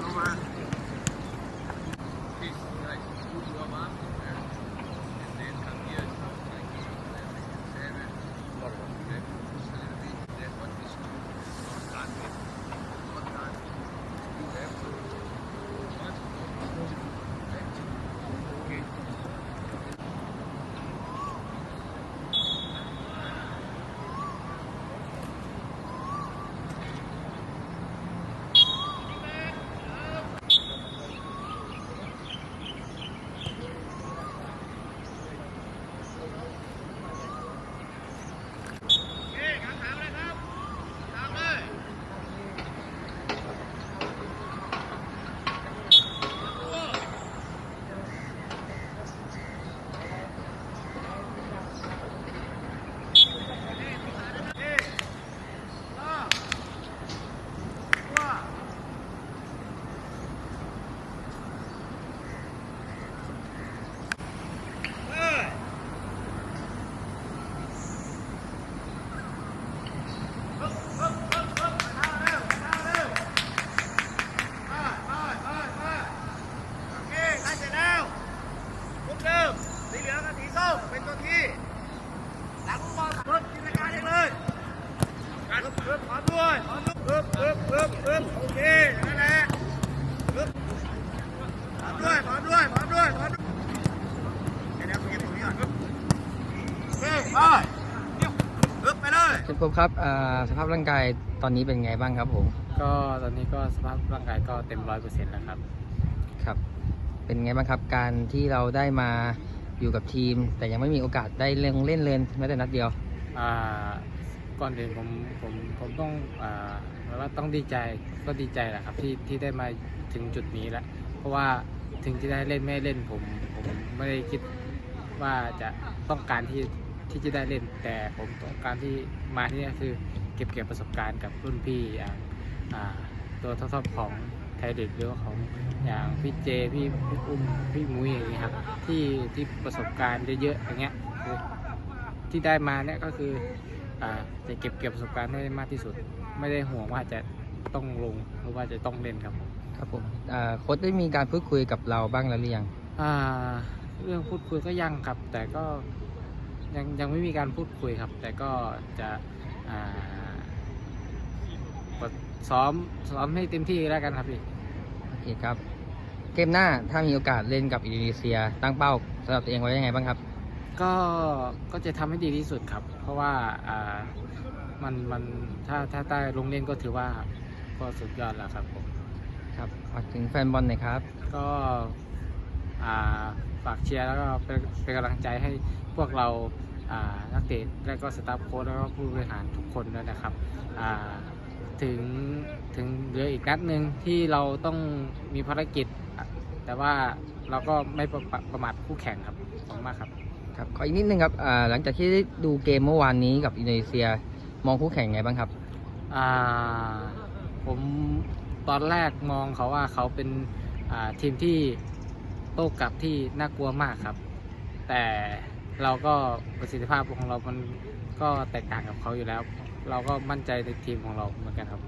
Colorado. ไปลึกไปเลยเชฟพบครับอ่าสภาพร่างกายตอนนี้เป็นไงบ้างครับผม ก็ตอนนี้ก็สภาพร่างกายก็เต็มร้อยเปอร์เซ็นต์แล้วครับ ครับ เป็นไงบ้างครับ การที่เราได้มาอยู่กับทีม แต่ยังไม่มีโอกาสได้เล่นเล่นเลยแม้แต่นัดเดียว อ่า ก่อนอื่นผมผมผมต้องอ่าแปลว่าต้องดีใจก็ดีใจแหละครับที่ที่ได้มาถึงจุดนี้แล้ว เพราะว่าถึงจะได้เล่นไม่เล่นผมผมไม่ได้คิดว่าจะต้องการที่ ที่จะได้เล่น แต่ผมต้องการที่มาที่นี่คือเก็บเกี่ยวประสบการณ์กับรุ่นพี่อย่างอ่าตัวท็อปๆของไทยเด็กหรือว่าของอย่างพี่เจพี่พี่อุ้มพี่มุ้ยอย่างเงี้ยครับที่ที่ประสบการณ์เยอะๆอย่างเงี้ยคือที่ได้มาเนี่ยก็คืออ่าจะเก็บเกี่ยวประสบการณ์ให้ได้มากที่สุด ไม่ได้ห่วงว่าจะต้องลงหรือว่าจะต้องเล่นครับผมครับผมอ่าโค้ชได้มีการพูดคุยกับเราบ้างแล้วหรือยังอ่าเรื่องพูดคุยก็ยังครับแต่ก็ ยังยังไม่มีการพูดคุยครับ แต่ก็จะอ่าซ้อมซ้อมให้เต็มที่แล้วกันครับพี่โอเคครับ เกมหน้าถ้ามีโอกาสเล่นกับอินโดนีเซีย ตั้งเป้าสำหรับตัวเองไว้ยังไงบ้างครับ ก็ก็จะทำให้ดีที่สุดครับ เพราะว่าอ่ามันมันถ้าถ้าได้ลงเล่นก็ถือว่าก็สุดยอดแล้วครับผมครับฝากถึงแฟนบอลหน่อยครับ ก็อ่าฝากเชียร์แล้วก็เป็นเป็นกำลังใจให้พวกเราอ่านักเตะและก็สตาฟโค้ชแล้วก็ผู้บริหารทุกคนด้วยนะครับอ่าถึงถึงเหลืออีกนัดหนึ่งที่เราต้องมีภารกิจอะแต่ว่าเราก็ไม่ประประประมาทคู่แข่งครับขอบคุณมากครับครับขออีกนิดนึงครับอ่าหลังจากที่ได้ดูเกมเมื่อวานนี้กับอินโดนีเซียมองคู่แข่งไงบ้างครับอ่าผมตอนแรกมองเขาว่าเขาเป็นอ่าทีมที่ โต้กลับที่น่ากลัวมากครับ แต่เราก็ประสิทธิภาพของเรามันก็แตกต่างกับเขาอยู่แล้ว เราก็มั่นใจในทีมของเราเหมือนกันครับ